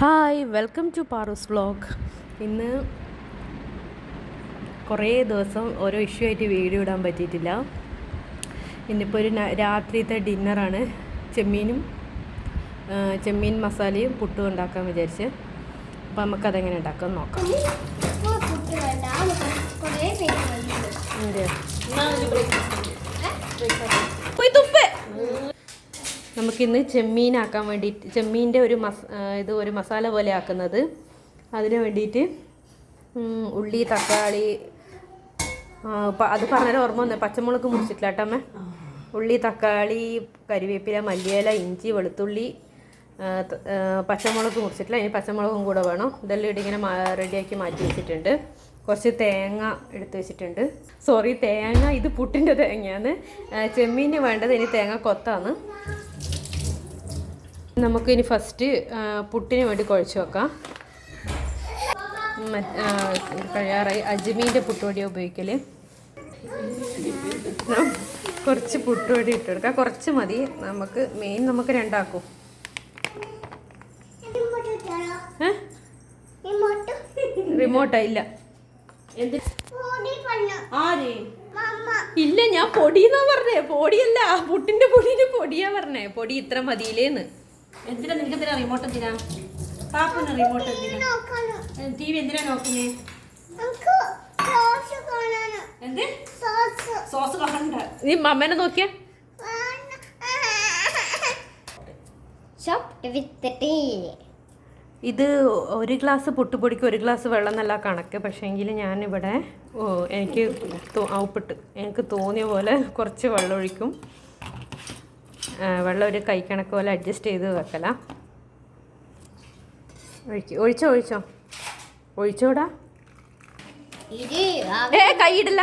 Hi welcome to Paru's vlog ഇന്ന് കുറേ ദിവസം ഓരോ ഇഷ്യൂ ആയിട്ട് വീഡിയോ ഇടാൻ പറ്റിയിട്ടില്ല. ഇന്നിപ്പോൾ ഒരു രാത്രിത്തെ ഡിന്നറാണ് ചെമ്മീനും ചെമ്മീൻ മസാലയും പുട്ടും ഉണ്ടാക്കാൻ വിചാരിച്ച്. അപ്പോൾ നമുക്കതെങ്ങനെ ഉണ്ടാക്കാൻ നോക്കാം പോയി തുപ്പ് നമുക്കിന്ന് ചെമ്മീനാക്കാൻ വേണ്ടിയിട്ട് ചെമ്മീന്റെ ഒരു മസ ഇത് ഒരു മസാല പോലെ ആക്കുന്നത്. അതിന് വേണ്ടിയിട്ട് ഉള്ളി തക്കാളി അത് പറഞ്ഞാൽ ഓർമ്മ വന്നേ. പച്ചമുളക് മുറിച്ചിട്ടില്ല കേട്ടമ്മ ഉള്ളി തക്കാളി കരിവേപ്പില മല്ലിയില ഇഞ്ചി വെളുത്തുള്ളി പച്ചമുളക് മുറിച്ചിട്ടില്ല. ഇനി പച്ചമുളകും കൂടെ വേണം. ഇതെല്ലാം ഇടിങ്ങനെ റെഡിയാക്കി മാറ്റി വെച്ചിട്ടുണ്ട്. കുറച്ച് തേങ്ങ എടുത്തു വെച്ചിട്ടുണ്ട്. സോറി തേങ്ങ ഇത് പുട്ടിന്റെ തേങ്ങയാണ്. ചെമ്മീന് വേണ്ടത് ഇനി തേങ്ങ കൊത്താണ്. നമുക്കിനി ഫസ്റ്റ് പുട്ടിന് വേണ്ടി കുഴച്ച് വെക്കാം. കഴിയാറായി. അജ്മീന്റെ പുട്ടുപൊടിയാണ് ഉപയോഗിക്കൽ കുറച്ച് പുട്ടുപൊടി ഇട്ട് കൊടുക്കാം. കുറച്ച് മതി. നമുക്ക് മെയിൻ നമുക്ക് രണ്ടാക്കും. റിമോട്ടാ ഇല്ല. ഇല്ല ഞാൻ പൊടിയെന്നാ പറഞ്ഞേ. പൊടിയല്ല പുട്ടിന്റെ പൊടിന്റെ പൊടിയാ പറഞ്ഞേ. പൊടി ഇത്ര മതിയില്ലേന്ന്. എന്തിനാ നിനക്ക് എന്തിനാ റിമോട്ട് എന്തിനാ? പാപ്പന് റിമോട്ട് എന്തിനാ? ടി വി എന്തിനാ നോക്കുന്നേ? എന്ത്? സോസ് കാണണ്ട. നീ മമ്മേനെ നോക്കിയ? ഇത് ഒരു ഗ്ലാസ് പൊട്ടുപൊടിക്ക് ഒരു ഗ്ലാസ് വെള്ളം നല്ല കണക്ക്. പക്ഷേങ്കിൽ ഞാനിവിടെ ഓ എനിക്ക് ഔപ്പിട്ട് ഉപ്പിട്ട്. എനിക്ക് തോന്നിയ പോലെ കുറച്ച് വെള്ളം ഒഴിക്കും വെള്ളം ഒരു കൈക്കണക്ക് പോലെ അഡ്ജസ്റ്റ് ചെയ്ത് വെക്കല. ഒഴിക്കും ഒഴിച്ചോ ഒഴിച്ചോ. ഒഴിച്ചോടാ. ഏ കൈയിടില്ല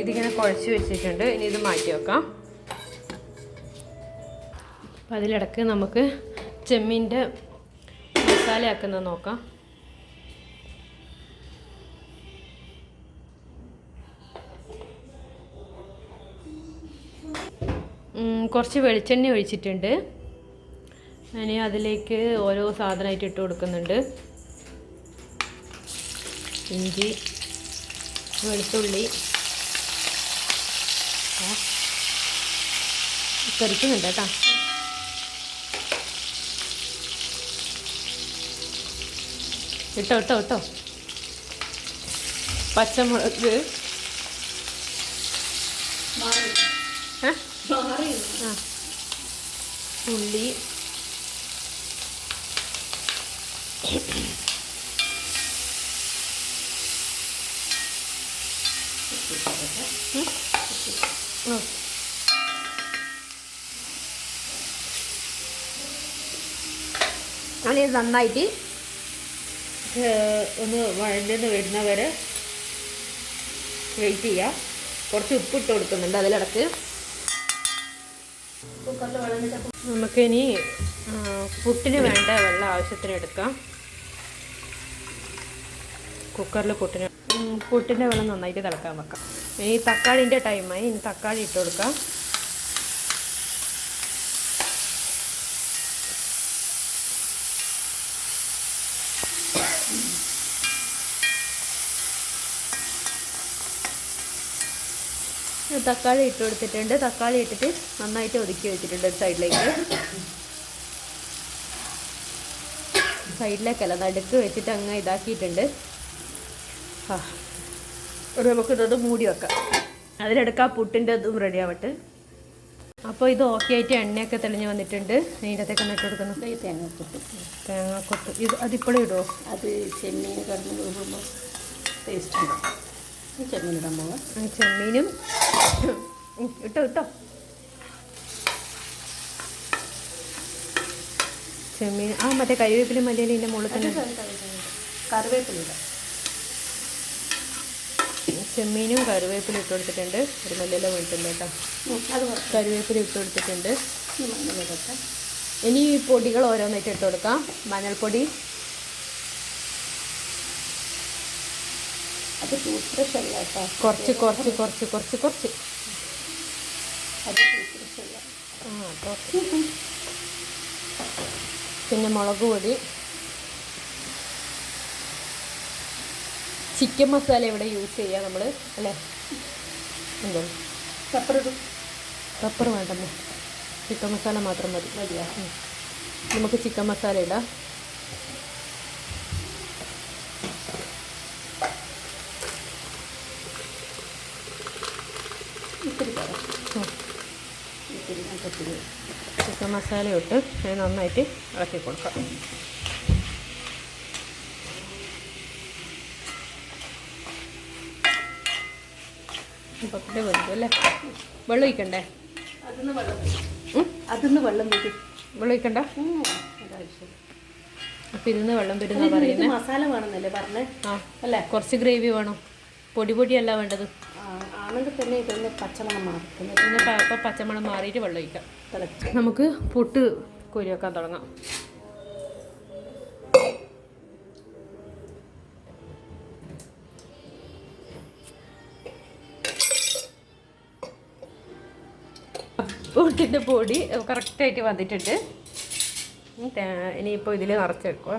ഇതിങ്ങനെ കുഴച്ച് വെച്ചിട്ടുണ്ട്. ഇനി ഇത് മാറ്റി വെക്കാം. അപ്പം അതിലിടക്ക് നമുക്ക് ചെമ്മീന്റെ മസാല ആക്കുന്നത് നോക്കാം. കുറച്ച് വെളിച്ചെണ്ണ ഒഴിച്ചിട്ടുണ്ട്. ഞാൻ അതിലേക്ക് ഓരോ സാധനമായിട്ട് ഇട്ട് കൊടുക്കുന്നുണ്ട്. ഇഞ്ചി വെളുത്തുള്ളി. തെറിക്കുന്നുണ്ട് കേട്ടോ. ഇട്ടോ ഇട്ടോ ഇട്ടോ. പച്ചമുളക്. ഏ? ഉള്ളി. ഞാനിത് നന്നായിട്ട് ഒന്ന് വഴഞ്ഞെന്ന് വരുന്നവരെ വെയിറ്റ് ചെയ്യുക കുറച്ച് ഉപ്പിട്ട് കൊടുക്കുന്നുണ്ട് അതിലിടക്ക്. നമുക്കിനി പുട്ടിന് വേണ്ട വെള്ളം ആവശ്യത്തിന് എടുക്കാം. കുക്കറിൽ പുട്ടിന് പുട്ടിന്റെ വെള്ളം നന്നായിട്ട് തിളക്കാൻ വെക്കാം. ഇനി തക്കാളിന്റെ ടൈമായി ഇനി തക്കാളി ഇട്ട് കൊടുക്കാം. തക്കാളി ഇട്ട് കൊടുത്തിട്ടുണ്ട്. തക്കാളി ഇട്ടിട്ട് നന്നായിട്ട് ഒതുക്കി വെച്ചിട്ടുണ്ട് ഒരു സൈഡിലേക്ക്. സൈഡിലേക്കല്ല നടുക്ക് വെച്ചിട്ട് അങ്ങ് ഇതാക്കിയിട്ടുണ്ട്. ആ ഇതൊന്ന് മൂടി വെക്കാം. അതിലെടുക്കാം ആ പുട്ടിന്റെ ഇതും റെഡി ആവട്ടെ. അപ്പോൾ ഇത് ഓക്കെ ആയിട്ട് എണ്ണയൊക്കെ തെളിഞ്ഞ് വന്നിട്ടുണ്ട്. അതിന്റെ അകത്തേക്ക് നട്ട് കൊടുക്കുന്നു. തേങ്ങ തേങ്ങാക്കൊട്ട് ഇത് അതിപ്പോഴും ഇടുമോ അത് ചെമ്മീൻ കടന്നു ടേസ്റ്റ് ഉണ്ടാവും ചെമ്മീൻ ഇടാൻ പോവാം. ചെമ്മീനും ഇട്ടോ ഇട്ടോ. ചെമ്മീൻ ആ മറ്റേ കരിവേപ്പിലും ഇതിന്റെ മുകളിൽ തന്നെ. കറിവേപ്പില ഇടാം. ചെമ്മീനും കറിവേപ്പിലും ഇട്ട് കൊടുത്തിട്ടുണ്ട്. ഒരു മല്ലിയില വീണിട്ടുണ്ട് കേട്ടോ അത്. കറിവേപ്പില ഇട്ട് കൊടുത്തിട്ടുണ്ട്. ഇനി ഈ പൊടികൾ ഓരോന്നായിട്ട് ഇട്ട് കൊടുക്കാം. മഞ്ഞൾപ്പൊടി അത് ടൂത്ത് ബ്രഷ് അല്ല കേട്ടോ. കുറച്ച് കുറച്ച് കുറച്ച് കുറച്ച് കുറച്ച്. അത് ടൂത്ത് ബ്രഷ് അല്ല ആ, അപ്പോൾ പിന്നെ മുളക് പൊടി. ചിക്കൻ മസാല ഇവിടെ യൂസ് ചെയ്യുക നമ്മൾ അല്ലേ? എന്തോ? പെപ്പറിടും പെപ്പർ വേണ്ടല്ലോ. ചിക്കൻ മസാല മാത്രം മതി. മതിയാ? നമുക്ക് ചിക്കൻ മസാല ഇടാം ഇത്തിരി പോരാ. ഉം. ഇത്തിരി ഇത്തിരി ചിക്കൻ മസാല ഇട്ട് നന്നായിട്ട് ഇളക്കി കൊടുക്കാം. പക്കത്തെ വെന്തു അല്ലേ? വെള്ളം ഒഴിക്കണ്ടേ? അതിന്ന് വെള്ളം വരും വെള്ളം ഒഴിക്കണ്ട? അപ്പം ഇരുന്ന് വെള്ളം വരുന്ന പറയുന്നത് മസാല വേണമെന്നല്ലേ പറഞ്ഞേ? ആ അല്ലേ? കുറച്ച് ഗ്രേവി വേണം. പൊടി പൊടിയല്ല വേണ്ടത്. ആണെങ്കിൽ തന്നെ ഇതൊന്ന് പച്ചമണം മാറും. പിന്നെ ഇപ്പോൾ പച്ചമണം മാറിയിട്ട് വെള്ളം ഒഴിക്കാം. തിളച്ച്. നമുക്ക് പൊട്ട് കോരി വെക്കാൻ തുടങ്ങാം. പൊട്ടിന്റെ പൊടി കറക്റ്റായിട്ട് വന്നിട്ടുണ്ട്. ഇനിയിപ്പോൾ ഇതിൽ നിറച്ചെടുക്കുക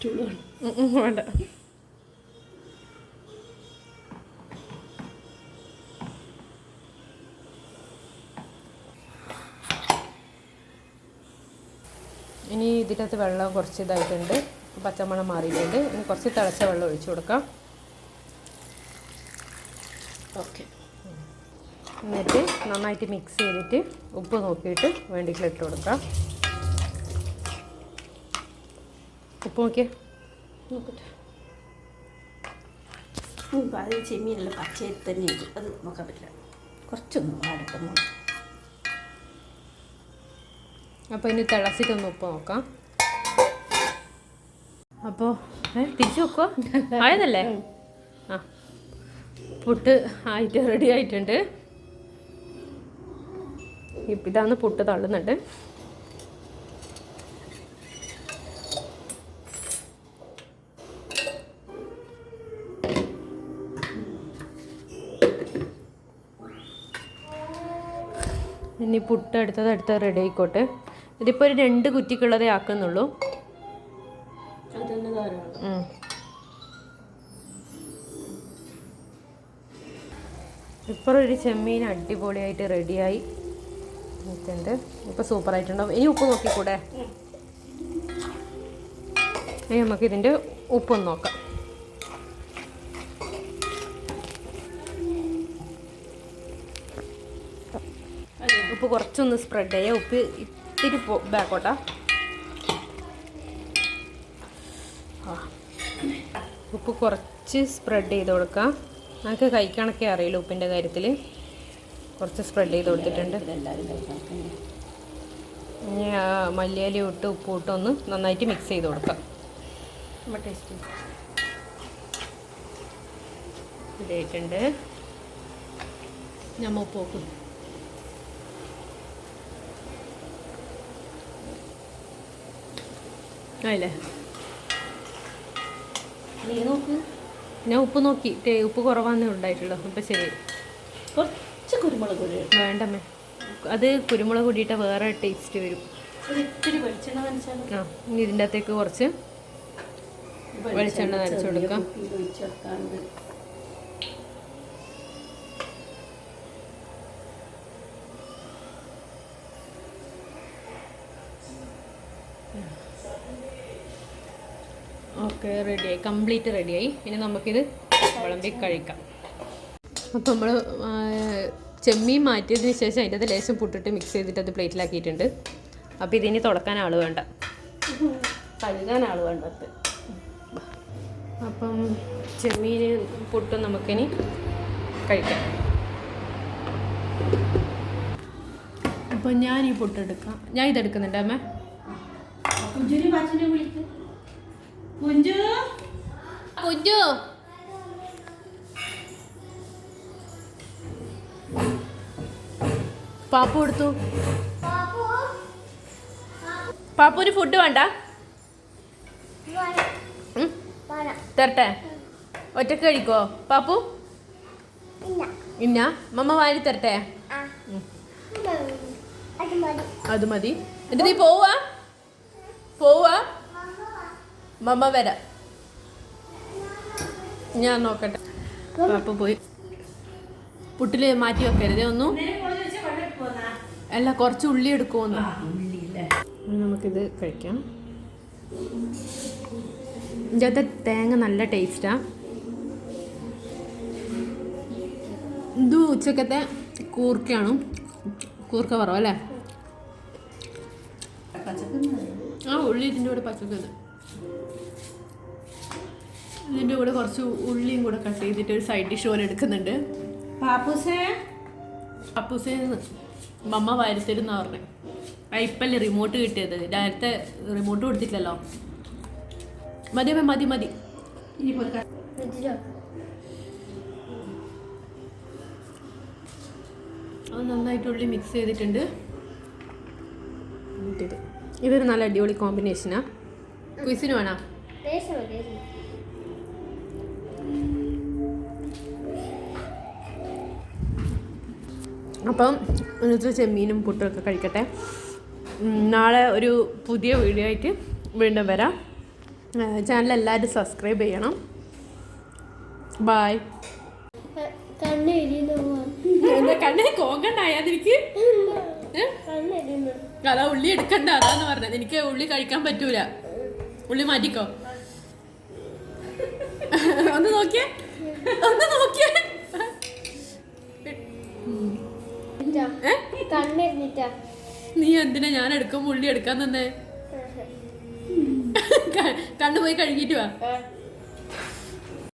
സ്റ്റൂൾ വേണ്ട. ഇനി ഇതിനകത്ത് വെള്ളം കുറച്ച് ഇതായിട്ടുണ്ട്. പച്ചമണം മാറിയിട്ടുണ്ട്. ഇനി കുറച്ച് തിളച്ച വെള്ളം ഒഴിച്ചു കൊടുക്കാം. ഓക്കെ. എന്നിട്ട് നന്നായിട്ട് മിക്സ് ചെയ്തിട്ട് ഉപ്പ് നോക്കിയിട്ട് വേണ്ടിയിട്ട് ഇട്ട് കൊടുക്കാം. ഉപ്പ് നോക്കിയേ നോക്കട്ടെ ഉം, അത് ചെമ്മീനല്ല പച്ചയിൽ തന്നെ ഉണ്ട് അത് നോക്കാൻ പറ്റില്ല കുറച്ചൊന്നും വാടട്ടെ അപ്പോൾ ഇനി തിളച്ചിട്ടൊന്ന് ഉപ്പ് നോക്കാം അപ്പോൾ തിരിച്ചു നോക്കോ ആയതല്ലേ ആ പുട്ട് ആയിട്ട് റെഡി ആയിട്ടുണ്ട്. ഇപ്പം ഇതാണ് പുട്ട് തള്ളുന്നുണ്ട്. ഇനി പുട്ട് എടുത്തത് എടുത്ത് റെഡി ആയിക്കോട്ടെ. ഇതിപ്പോൾ ഒരു രണ്ട് കുറ്റിക്കുള്ളതേ ആക്കുന്നുള്ളൂ. ഇപ്പോൾ ഒരു ചെമ്മീൻ അടിപൊളിയായിട്ട് റെഡിയായി നിൽക്കുന്നുണ്ട് ഇപ്പോൾ സൂപ്പറായിട്ടുണ്ടാവും ഇനി ഉപ്പ് നോക്കിക്കൂടെ? ഇനി നമുക്ക് ഇതിന്റെ ഉപ്പൊന്ന് നോക്കാം. ഉപ്പ് കുറച്ചൊന്ന് സ്പ്രെഡ് ചെയ്യാം. ഉപ്പ് ഇത്തിരി ബാക്കോട്ടാ. ഉപ്പ് കുറച്ച് സ്പ്രെഡ് ചെയ്ത് കൊടുക്കാം. നമുക്ക് കഴിക്കണക്കെ അറിയില്ല ഉപ്പിന്റെ കാര്യത്തിൽ കുറച്ച് സ്പ്രെഡ് ചെയ്ത് കൊടുത്തിട്ടുണ്ട്. ഇനി മല്ലിയില ഇട്ട് ഉപ്പ് ഇട്ട് ഒന്ന് നന്നായിട്ട് മിക്സ് ചെയ്ത് കൊടുക്കാം. ടേസ്റ്റ് ഇതായിട്ടുണ്ട്. ഉപ്പ് നോക്ക്. ഞാൻ ഉപ്പ് നോക്കി. ഉപ്പ് കുറവാന്നേ ഉണ്ടായിട്ടുള്ളൂ. അപ്പം ശരി. കുറച്ച് കുരുമുളക് പൊടി. വേണ്ടമ്മേ. അത് കുരുമുളക് കൂടിയിട്ട് വേറെ ടേസ്റ്റ് വരും. ആ ഇനി ഇതിന്റെ അകത്തേക്ക് കുറച്ച് വെളിച്ചെണ്ണ നനച്ചു കൊടുക്കാം. ഓക്കെ റെഡിയായി കംപ്ലീറ്റ് റെഡിയായി ഇനി നമുക്കിത് വിളമ്പി കഴിക്കാം. അപ്പോൾ നമ്മൾ ചെമ്മീൻ മാറ്റിയതിന് ശേഷം അതിന്റെ അത് ലേശം പുട്ടിട്ട് മിക്സ് ചെയ്തിട്ട് അത് പ്ലേറ്റിലാക്കിയിട്ടുണ്ട്. അപ്പോൾ ഇതിനി തുടക്കാൻ ആൾ വേണ്ട. കഴുകാൻ ആൾ വേണ്ടത് അപ്പം ചെമ്മീൻ പുട്ട് നമുക്കിനി കഴിക്കാം. അപ്പം ഞാൻ ഈ പുട്ടെടുക്കാം. ഞാൻ ഇതെടുക്കുന്നുണ്ട് അമ്മ. കുഞ്ചു? കുഞ്ഞു പാപ്പു എടുത്തു പാപ്പുവിന് ഫുഡ് വേണ്ട? തരട്ടെ. ഒറ്റയ്ക്ക് കഴിക്കോ? പാപ്പു? ഇന്ന. മമ്മ വാരി തരട്ടെ. അത് മതി. എന്നിട്ട് നീ പോവാ. പോവാ. മമ്മ വരാം. ഞാൻ നോക്കട്ടെ. അപ്പൊ പോയി. പുട്ടിൽ മാറ്റി വെക്കരുതേ. ഒന്നും. അല്ല കുറച്ച് ഉള്ളി എടുക്കുമെന്ന് നമുക്കിത് കഴിക്കാം. ഇതിനകത്തെ തേങ്ങ നല്ല ടേസ്റ്റാ. ഇത് ഉച്ചക്കത്തെ കൂർക്കയാണ്. കൂർക്ക പറവല്ലേ ആ ഉള്ളി ഇതിന്റെ കൂടെ പച്ചക്കത് ഇതിന്റെ കൂടെ കുറച്ച് ഉള്ളിയും കൂടെ കട്ട് ചെയ്തിട്ട് ഒരു സൈഡ് ഡിഷ് പോലെ എടുക്കുന്നുണ്ട്. പാപ്പൂസേ? അപ്പൂസേന്ന് മമ്മ വരുത്തരുന്ന പറഞ്ഞു. ആ ഇപ്പല്ലേ റിമോട്ട് കിട്ടിയത്. നേരത്തെ റിമോട്ട് കൊടുത്തിട്ടില്ലല്ലോ. മതി അമ്മേ, മതി മതി. അത് നന്നായിട്ട് ഉള്ളി മിക്സ് ചെയ്തിട്ടുണ്ട്. ഇതൊരു നല്ല അടിപൊളി കോമ്പിനേഷനാ ക്വിസിന് വേണോ. അപ്പം ഇന്നത്തെ ചെമ്മീനും പുട്ടുമൊക്കെ കഴിക്കട്ടെ. നാളെ ഒരു പുതിയ വീഡിയോ ആയിട്ട് വീണ്ടും വരാം. ചാനൽ എല്ലാവരും സബ്സ്ക്രൈബ് ചെയ്യണം. ബായ് കണ്ണിന് കോങ്കണ്ടായാതിരിക്ക് അതാ ഉള്ളി എടുക്കണ്ട അതാന്ന് പറഞ്ഞത്. എനിക്ക് ഉള്ളി കഴിക്കാൻ പറ്റൂല. ഉള്ളി മാറ്റിക്കോ. ഒന്ന് നോക്കിയേ. ഒന്ന് നോക്കിയേ. നീ എന്തിനാ ഞാൻ എടുക്കും ഉള്ളി എടുക്കാൻ തന്നെ കണ്ണു പോയി വാ.